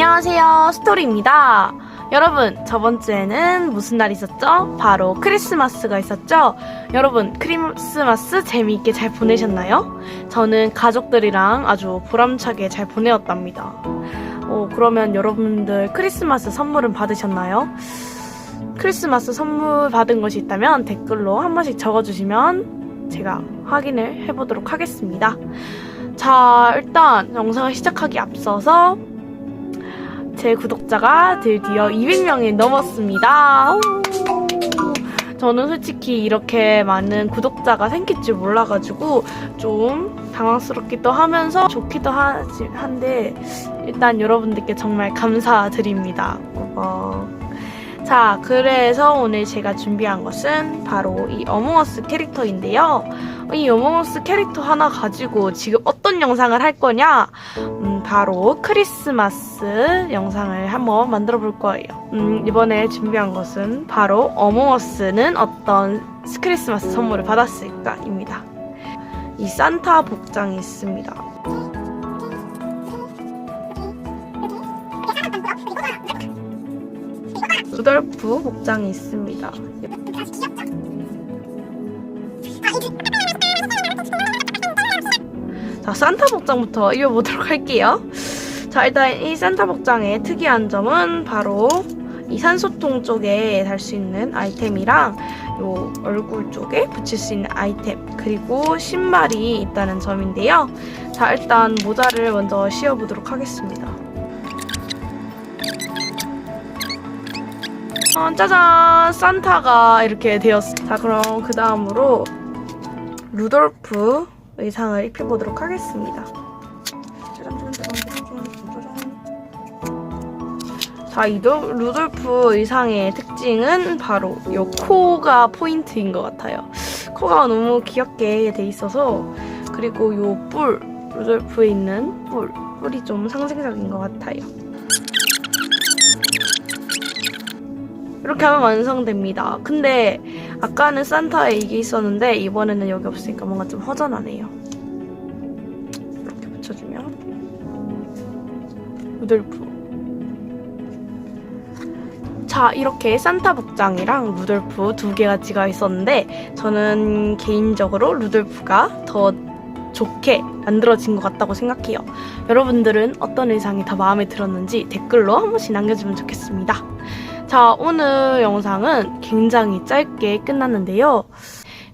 안녕하세요. 스토리입니다. 여러분, 저번 주에는 무슨 날 있었죠? 바로 크리스마스가 있었죠? 여러분, 크리스마스 재미있게 잘 보내셨나요? 저는 가족들이랑 아주 보람차게 잘 보내었답니다. 어, 그러면 여러분들 크리스마스 선물은 받으셨나요? 크리스마스 선물 받은 것이 있다면 댓글로 한 번씩 적어주시면 제가 확인을 해보도록 하겠습니다. 자, 일단 영상을 시작하기 앞서서 제 구독자가 드디어 200명이 넘었습니다. 오. 저는 솔직히 이렇게 많은 구독자가 생길 줄 몰라가지고 좀 당황스럽기도 하면서 좋기도 하지, 한데 일단 여러분들께 정말 감사드립니다. 어. 자, 그래서 오늘 제가 준비한 것은 바로 이 어몽어스 캐릭터인데요. 이 어몽어스 캐릭터 하나 가지고 지금 어떤 영상을 할 거냐? 음, 바로 크리스마스 영상을 한번 만들어 볼 거예요. 음, 이번에 준비한 것은 바로 어몽어스는 어떤 크리스마스 선물을 받았을까입니다. 이 산타 복장이 있습니다. 루돌프 복장이 있습니다. 자, 산타 복장부터 입어보도록 할게요. 자, 일단 이 산타 복장의 특이한 점은 바로 이 산소통 쪽에 달 수 있는 아이템이랑 요 얼굴 쪽에 붙일 수 있는 아이템 그리고 신발이 있다는 점인데요. 자, 일단 모자를 먼저 씌워보도록 하겠습니다. 어, 짜잔! 산타가 이렇게 되었어. 자, 그럼 그 다음으로 루돌프 의상을 입혀보도록 하겠습니다. 자, 이 루- 루돌프 의상의 특징은 바로 이 코가 포인트인 것 같아요. 코가 너무 귀엽게 돼 있어서 그리고 이 뿔, 루돌프에 있는 뿔, 뿔이 좀 상징적인 것 같아요. 이렇게 하면 완성됩니다. 근데 아까는 산타에 이게 있었는데 이번에는 여기 없으니까 뭔가 좀 허전하네요. 이렇게 붙여주면 루돌프 자 이렇게 산타 복장이랑 루돌프 두 개 가지가 있었는데 저는 개인적으로 루돌프가 더 좋게 만들어진 것 같다고 생각해요. 여러분들은 어떤 의상이 더 마음에 들었는지 댓글로 한 번씩 남겨주면 좋겠습니다. 자, 오늘 영상은 굉장히 짧게 끝났는데요.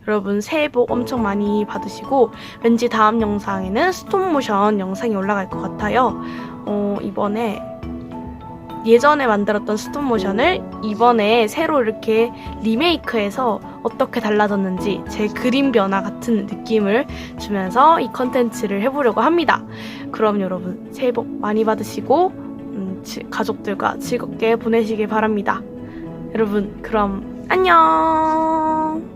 여러분 새해 복 엄청 많이 받으시고 왠지 다음 영상에는 스톱모션 영상이 올라갈 것 같아요. 어, 이번에 예전에 만들었던 스톱모션을 이번에 새로 이렇게 리메이크해서 어떻게 달라졌는지 제 그림 변화 같은 느낌을 주면서 이 컨텐츠를 해보려고 합니다. 그럼 여러분 새해 복 많이 받으시고 가족들과 즐겁게 보내시길 바랍니다. 여러분, 그럼 안녕!